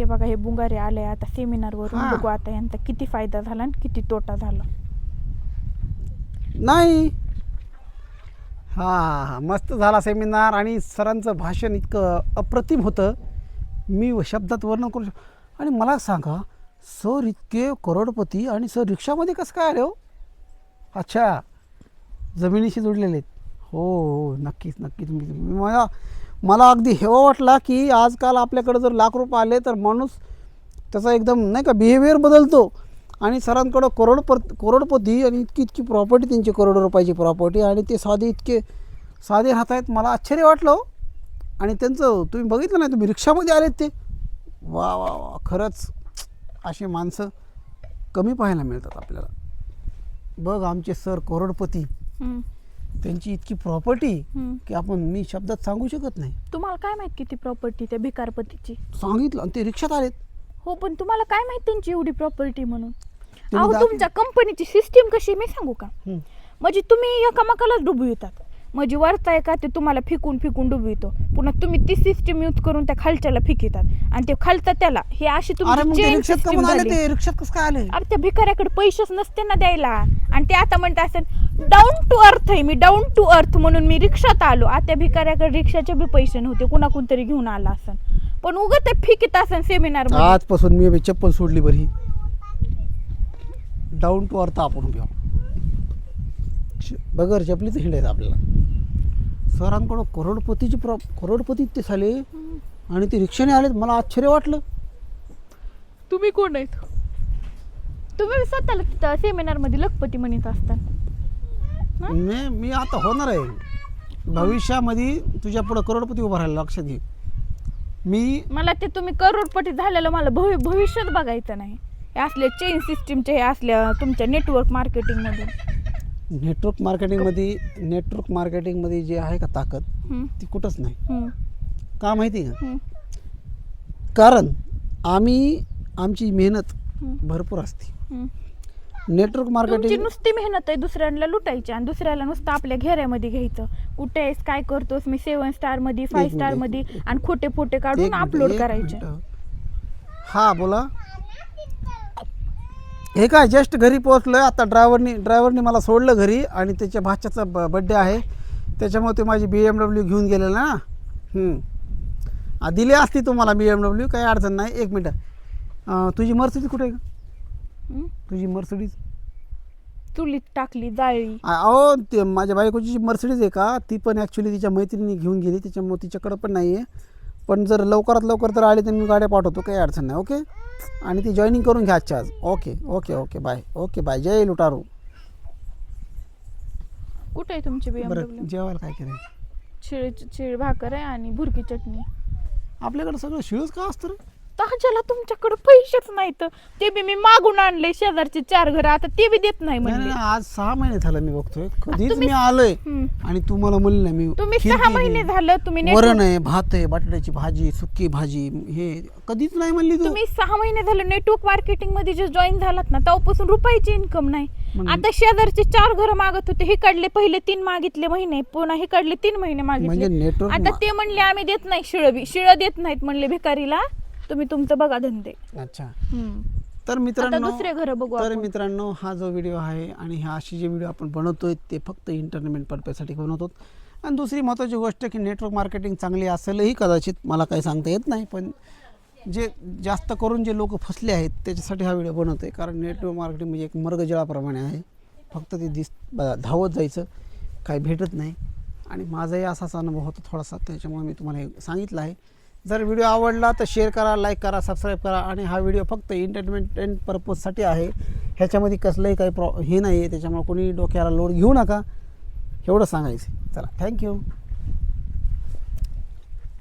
हे बघा हे बुंगारे आले आता सेमिनारवरून हा. बघू आता यांचा किती फायदा झाला आणि किती तोटा झाला. नाही. हा मस्त झाला सेमिनार आणि सरांचं भाषण इतकं अप्रतिम होतं. मी शब्दात वर्णन करू शक आणि मला सांगा सर इतके करोडपती आणि सर रिक्षामध्ये कसं काय आले हो? अच्छा जमिनीशी जोडलेले आहेत. हो हो नक्कीच नक्कीच मी मी- मला मला अगदी हेवा वाटला की आजकाल आपल्याकडे जर लाख रुपये आले तर माणूस त्याचा एकदम नाही का बिहेवियर बदलतो. आणि सरांकडं करोडप करोडपती आणि इतकी इतकी प्रॉपर्टी त्यांची करोडो रुपयाची प्रॉपर्टी आणि ते साधे इतके साधे राहत आहेत. मला आश्चर्य वाटलं हो. आणि त्यांचं तुम्ही बघितलं नाही तुम्ही रिक्षामध्ये आलेत ते? वा वा वा खरंच अशी माणसं कमी पाहायला मिळतात आपल्याला. बघ आमचे सर करोडपती. त्यांची इतकी प्रॉपर्टी हम्म. की आपण मी शब्दात सांगू शकत नाही. तुम्हाला काय माहीत किती प्रॉपर्टी त्या भिकारपतीची? सांगितलं आणि ते रिक्षात आलेत. हो पण तुम्हाला काय माहीत त्यांची एवढी प्रॉपर्टी म्हणून? अहो तुमच्या कंपनीची सिस्टीम कशी आहे मी सांगू का. म्हणजे तुम्ही एकामेकालाच डुबवितात म्हणजे वरचा आहे का? ते तुम्हाला फिकून फिकून डुबवितो. पुन्हा तुम्ही ती सिस्टीम यूज करून त्या खालच्याला फिकितात. आणि ते खालचा त्याला. हे अशी अरे मग तुमची ते चेन रिक्षात सिस्टीम कमून आले झाली. ते? रिक्षात कसं काय आले? अरे त्या भिकाऱ्याकडे पैसेच नसते ना द्यायला. आणि ते आता म्हणत असेल डाऊन टू अर्थ आहे मी. डाऊन टू अर्थ म्हणून मी रिक्षात आलो. आता भिकाऱ्याकडे रिक्षाचे बी पैसे नव्हते. कुणाकून तरी घेऊन आला असन. पण उगत ते फिकीत असन सेमिनार आजपासून मी बी चप्पल सोडली बरी. डाऊन टू अर्थ आपण घेऊ. बगर चपलीच हिंडायचं आपल्याला. सरांकडं करोडपतीची प्रॉ करोडपती ते झाले आणि ते रिक्षाने आले मला आश्चर्य वाटलं. तुम्ही कोण आहेत? तुम्ही स्वतःला तिथं सेमिनारमध्ये लखपती म्हणत असतात हं? मी मी आता होणार आहे. भविष्यामध्ये तुझ्या पुढं करोडपती उभा राहिला लक्षात घे. मी मला ते तुम्ही करोडपती झालेलं मला भवि भविष्यात बघायचं नाही. हे असले चेन सिस्टीमचे हे असल्या तुमच्या नेटवर्क मार्केटिंग मधून. नेटवर्क मार्केटिंगमध्ये नेटवर्क मार्केटिंगमध्ये जे आहे का ताकद ती कुठंच नाही. का माहिती का? कारण आम्ही आमची मेहनत भरपूर असते. नेटवर्क मार्केटिंग नुसती मेहनत आहे दुसऱ्यांना लुटायची आणि दुसऱ्याला नुसतं आपल्या घेऱ्यामध्ये घ्यायचं. कुठे आहेस काय करतोस? मी सेवन स्टारमध्ये फाईव्ह स्टारमध्ये. आणि खोटे फोटे काढून अपलोड करायचे. हा बोला. हे काय जस्ट घरी पोहोचलोय. आता ड्रायव्हरनी ड्रायव्हरनी मला सोडलं घरी आणि त्याच्या भाच्याचा बड्डे आहे. त्याच्यामुळे ते माझी बी एम डब्ल्यू घेऊन गेलेलं ना. दिली असती तुम्हाला बी एम डब्ल्यू काही अडचण नाही. एक मिनटं. तुझी मर्सिडीज कुठे आहे का? तुझी मर्सिडीज चुलीत टाकली जाळी. अहो ते माझ्या बायकोची जी मर्सिडीज आहे का ती पण ॲक्च्युली तिच्या मैत्रिणी घेऊन गेली. त्याच्यामुळे तिच्याकडं पण नाही आहे पण जर लवकरात लवकर तर आली तर मी गाड्या पाठवतो काही अडचण नाही ओके आणि ती जॉईनिंग करून घ्या आजच्या आज. Okay okay okay bye okay bye जय लुटारू. कुठे आहे तुमची बरं जेवायला काय केलं शिळ शिळ भाकर आहे आणि भुरकी चटणी. आपल्याकडं सगळं शिळच का असतं रे? ताज्याला तुमच्याकडे पैसेच नाहीत ते बी मी मागून आणले शेजारचे चार घर आता ते बी देत नाही नाही, म्हणजे नाही, आज सहा महिने झालं मी बघतोय. कधीच मी आलोय. आणि तू मला म्हणली नाही मी तुम्ही सहा महिने झालं तुम्ही वरण आहे भात आहे बटाट्याची भाजी सुकी भाजी हे कधीच नाही म्हणली तू. तुम्ही सहा महिने झालं नेटवर्क मार्केटिंगमध्ये जे जॉईन झालात ना तेव्हापासून रुपयाची इन्कम नाही. म्हणजे- आता शेजारचे चार घर मागत होते हे काढले पहिले तीन मागितले महिने पुन्हा हे काढले तीन महिने म्हणजे मागितले नेटवर्क आता ते म्हणले आम्ही देत नाही शिळ बी शिळ देत नाहीत म्हणले भिकारीला. तुम्ही तुमचं बघा धंदे. अच्छा. हम्म. तर आता मित्रांनो दुसरे घर बघू तर आपण. मित्रांनो हा जो व्हिडिओ आहे आणि ह्या अशी जे व्हिडिओ आपण बनवतोय ते फक्त इंटरनेट पर्पजसाठी बनवतो. आणि दुसरी महत्त्वाची गोष्ट की नेटवर्क मार्केटिंग चांगली असेलही कदाचित मला काही सांगता येत नाही पण जे जास्त करून जे लोक फसले आहेत त्याच्यासाठी हा व्हिडिओ बनवतो आहे कारण नेटवर्क मार्केटिंग म्हणजे एक मर्गजळाप्रमाणे आहे. फक्त ते दिस ब- धावत जायचं काही भेटत नाही. आणि माझाही असाच अनुभव होता थोडासा त्याच्यामुळे मी तुम्हाला हे सांगितलं आहे. जर व्हिडिओ आवडला तर शेअर करा लाईक करा सबस्क्राईब करा. आणि हा व्हिडिओ फक्त एंटरटेनमेंट पर्पजसाठी आहे. ह्याच्यामध्ये कसलंही काही प्रॉ हे नाही आहे त्याच्यामुळे कोणी डोक्याला लोड घेऊ नका. एवढं सांगायचं चला थँक्यू